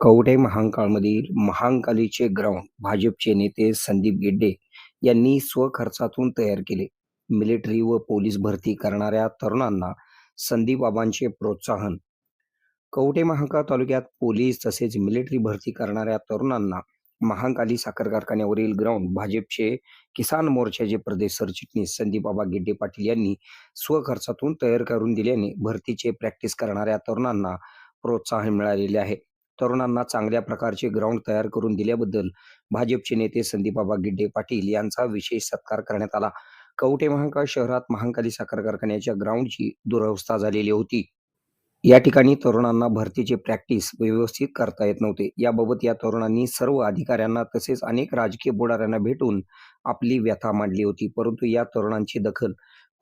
Kavathe महांकाळमधील महांकालीचे ground भाजपचे नेते संदीप गिड्डे यांनी स्वखर्चातून तयार केले. मिलिटरी व पोलीस भरती करणाऱ्या तरुणांना संदीपबाबांचे प्रोत्साहन. कवठे महांकाळ तालुक्यात पोलीस तसेच मिलिटरी भरती करणाऱ्या तरुणांना महांकाली साखर कारखान्यावरील ग्राउंड भाजपचे किसान मोर्चाचे प्रदेश सरचिटणीस संदीपबाबा गिड्डे पाटील यांनी स्वखर्चातून तयार करून दिल्याने भरतीचे प्रॅक्टिस करणाऱ्या तरुणांना प्रोत्साहन मिळालेले आहे. तरुणांना चांगल्या प्रकारचे ग्राउंड तयार करून दिल्याबद्दल भाजपचे नेते संदीपबाबा गिड्डे पाटील यांचा विशेष सत्कार करण्यात आला. कवटे महांकाळ शहरात महांकाली साखर कारखान्याच्या ग्राउंडची दुरवस्था झालेली होती. या ठिकाणी तरुणांना भरतीचे प्रॅक्टिस व्यवस्थित करता येत नव्हते. याबाबत या तरुणांनी सर्व अधिकाऱ्यांना तसेच अनेक राजकीय बुडाऱ्यांना भेटून आपली व्यथा मांडली होती. परंतु या तरुणांची दखल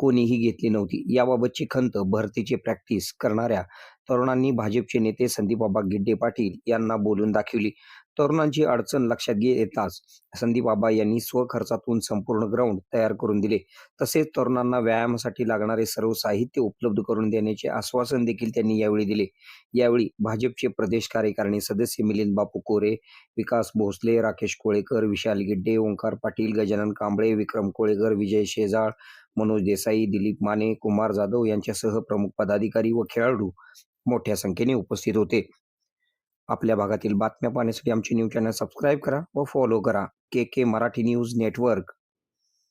कोणीही घेतली नव्हती. याबाबतची खंत भरतीची प्रॅक्टिस करणाऱ्या तरुणांनी भाजपचे नेते संदीपबाबा गिड्डे पाटील यांना बोलून दाखवली. तरुणांची अडचण लक्षात घे येताच संदीपबाबा यांनी स्वखर्चातून संपूर्ण ग्राउंड तयार करून दिले. तसेच तरुणांना व्यायामासाठी लागणारे सर्व साहित्य उपलब्ध करून देण्याचे आश्वासन देखील त्यांनी यावेळी दिले. यावेळी भाजपचे प्रदेश कार्यकारिणी सदस्य मिलिंद बापू कोरे विकास भोसले राकेश कोळेकर विशाल गिड्डे ओंकार पाटील गजानन कांबळे विक्रम कोळेकर विजय शेजाळ मनोज देसाई दिलीप माने कुमार जाधव यांच्यासह प्रमुख पदाधिकारी व खेळाडू मोठ्या संख्येने उपस्थित होते. आपल्या भागातील बातम्या पाहण्यासाठी आमचे न्यूज चॅनल सबस्क्राईब करा व फॉलो करा. K K Marathi news network.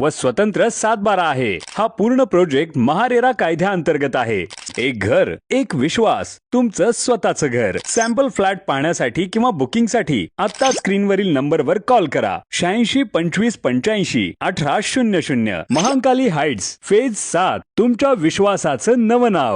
व स्वतंत्र सातबारा आहे. हा पूर्ण प्रोजेक्ट महारेरा कायद्याअंतर्गत आहे. एक घर एक विश्वास तुमचं स्वतःचं घर. सॅम्पल फ्लॅट पाहण्यासाठी किंवा बुकिंगसाठी आता स्क्रीनवरील नंबरवर कॉल करा. शहाऐंशी पंचवीस पंच्याऐंशी अठरा शून्य शून्य. महाकाली हाइट्स फेज सात. तुमच्या विश्वासाचं नवं नाव.